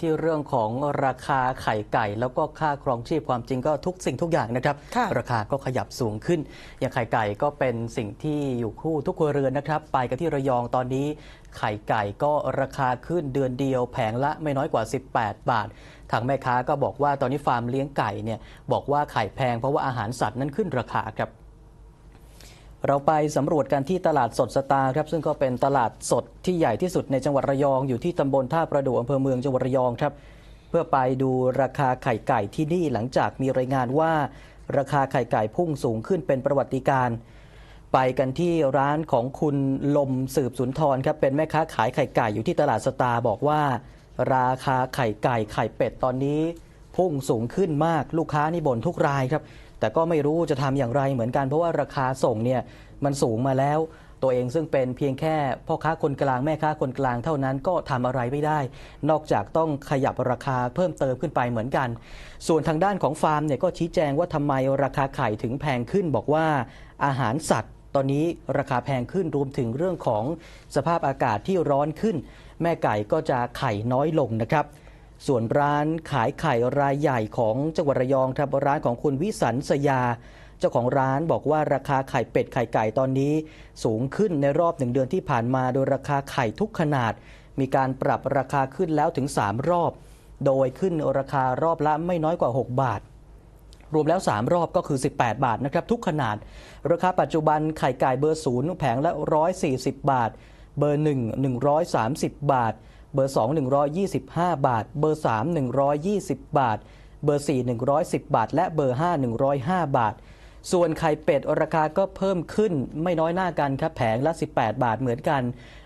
ที่เรื่องของราคาไข่ไก่ แล้วก็ค่าครองชีพความจริงก็ทุกสิ่งทุกอย่างนะครับค่ะราคาก็ขยับสูงขึ้น อย่างไข่ไก่ก็เป็นสิ่งที่อยู่คู่ทุกครัวเรือนนะครับ ไปกันที่ระยองตอนนี้ไข่ไก่ก็ราคาขึ้นเดือนเดียวแผงละไม่น้อยกว่า 18 บาท ทางแม่ค้าก็บอกว่าตอนนี้ฟาร์มเลี้ยงไก่เนี่ยบอกว่าไข่แพงเพราะว่าอาหารสัตว์นั้นขึ้นราคาครับ เราไปสำรวจกันที่ตลาดสดสตาร์ครับซึ่งก็เป็นตลาดสดที่ใหญ่ที่สุดในจังหวัดระยองอยู่ที่ตำบลท่าประดู่อำเภอเมืองจังหวัดระยองครับ เพื่อไปดูราคาไข่ไก่ที่นี่หลังจากมีรายงานว่า ราคาไข่ไก่พุ่งสูงขึ้นเป็นประวัติการณ์ไปกันที่ร้านของคุณลมสืบสุนทรครับเป็นแม่ค้าขายไข่ไก่อยู่ที่ตลาดสตาร์บอกว่า ราคาไข่ไก่ไข่เป็ดตอนนี้ พุ่งสูงขึ้นมากลูกค้านี่บ่นทุกรายครับ แต่ก็ไม่รู้จะทำอย่างไรเหมือนกันเพราะว่าราคาส่งเนี่ยมันสูงมาแล้ว ตัวเองซึ่งเป็นเพียงแค่พ่อค้าคนกลางแม่ค้าคนกลางเท่านั้นก็ทำอะไรไม่ได้ นอกจากต้องขยับราคาเพิ่มเติมขึ้นไปเหมือนกัน ส่วนทางด้านของฟาร์มเนี่ยก็ชี้แจงว่าทำไมราคาไข่ถึงแพงขึ้น บอกว่าอาหารสัตว์ตอนนี้ราคาแพงขึ้นรวมถึงเรื่องของสภาพอากาศที่ร้อนขึ้น แม่ไก่ก็จะไข่น้อยลงนะครับ ส่วนร้านขายไข่รายใหญ่ของจังหวัดระยองครับร้านของคุณวิสันสยา เจ้าของร้านบอกว่าราคาไข่เป็ดไข่ไก่ตอนนี้ สูงขึ้นในรอบหนึ่งเดือนที่ผ่านมา โดยราคาไข่ทุกขนาด มีการปรับราคาขึ้นแล้วถึง 3 รอบ โดยขึ้นราคารอบละไม่น้อยกว่า 6 บาท รวมแล้ว 3 รอบก็คือ 18 บาทนะครับทุกขนาด ราคาปัจจุบันไข่ไก่เบอร์ศูนย์แผงละ 140 บาท เบอร์ 1 130 บาท เบอร์ 2 125 บาท เบอร์ 3 120 บาท เบอร์ 4 110 บาท และเบอร์ 5 105 บาท ส่วนไข่เป็ดราคาก็เพิ่มขึ้นไม่น้อยหน้ากันครับแผงละ 18 บาทเหมือนกัน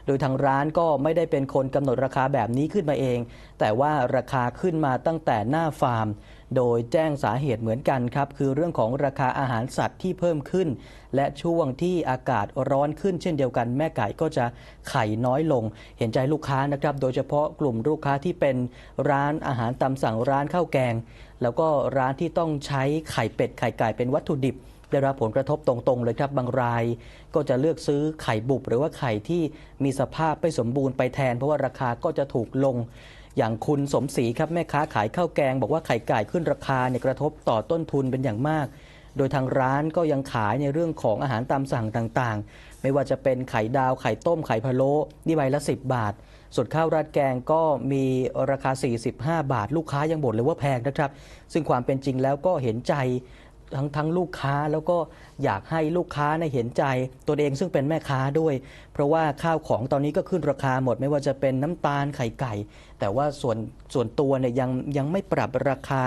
โดยทางร้านก็ไม่ได้เป็นคนกำหนดราคาแบบนี้ขึ้นมาเอง แต่ว่าราคาขึ้นมาตั้งแต่หน้าฟาร์ม โดยแจ้งสาเหตุเหมือนกันครับ คือเรื่องของราคาอาหารสัตว์ที่เพิ่มขึ้น และช่วงที่อากาศร้อนขึ้นเช่นเดียวกันแม่ไก่ก็จะไข่น้อยลง เห็นใจลูกค้านะครับ โดยเฉพาะกลุ่มลูกค้าที่เป็นร้านอาหารตามสั่งร้านข้าวแกง แล้วก็ร้านที่ต้องใช้ไข่เป็ดไข่ไก่เป็นวัตถุดิบ ได้รับผลกระทบตรงๆเลยครับบางราย ก็จะเลือกซื้อไข่บุบหรือว่าไข่ที่มีสภาพไม่สมบูรณ์ไปแทน เพราะว่าราคาก็จะถูกลง อย่างคุณสมศรีครับแม่ค้าขายข้าวแกง บอกว่าไข่ไก่ขึ้นราคาเนี่ยกระทบต่อต้นทุนเป็นอย่างมาก โดยทางร้านก็ยังขายในเรื่องของอาหารตามสั่งต่างๆ ไม่ว่าจะเป็นไข่ดาวไข่ต้มไข่พะโล้นี่ใบละ 10 บาทส่วนข้าวราดแกงก็มีราคา 45 บาท ลูกค้ายังบ่นเลยว่าแพงนะครับ ซึ่งความเป็นจริงแล้วก็เห็นใจ ทั้งทั้งลูกค้าแล้วก็อยากให้ลูกค้าในเห็นใจตัวเองซึ่งเป็นแม่ค้าด้วย เพราะว่าข้าวของตอนนี้ก็ขึ้นราคาหมดไม่ว่าจะเป็นน้ำตาลไข่ไก่ แต่ว่าส่วนส่วนตัวเนี่ยยังยังไม่ปรับราคา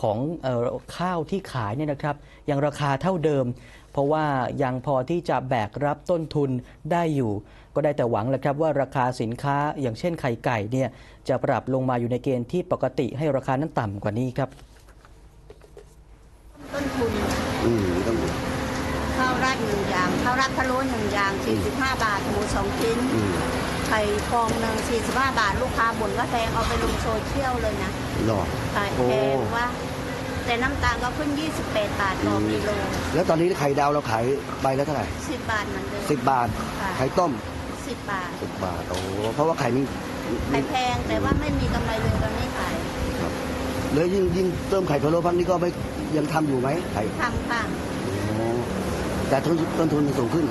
ของออข้าวที่ขายเนี่ยนะครับ ยังราคาเท่าเดิม เพราะว่ายังพอที่จะแบกรับต้นทุนได้อยู่ ก็ได้แต่หวังแหละครับว่าราคาสินค้าอย่างเช่นไข่ไก่เนี่ยจะปรับลงมาอยู่ในเกณฑ์ที่ปกติให้ราคานั้นต่ำกว่านี้ครับ ต้นทุน อืมต้อง ข้าวราดหนึ่งอย่าง ข้าวราดพะโล้หนึ่งอย่าง 45 บาท หมูสองชิ้น อืมไข่ฟองหนึ่ง45 บาท ลูกค้าบ่นว่าแพงเอาไปลงโซเชียลเลยนะหรอ ขายโอ้ แพงว่า แต่น้ำตาลก็ขึ้น 28 บาทต่อกิโล แล้วตอนนี้ไข่ดาวเราขายใบละเท่าไหร่10 บาทเหมือนเดิม สิบบาท ค่ะ ไข่ต้ม10 บาท สิบบาทโอ้เพราะว่าไข่มันไข่แพงแต่ว่าไม่มีกำไรเลยตอนนี้ขายเลยยิ่งยิ่งเติมไข่พะโล้พักนี้ก็ไม่ยังทำอยู่ไหมไข่ทำค่ะโอ้ แต่ต้นทุนมันสูงขึ้น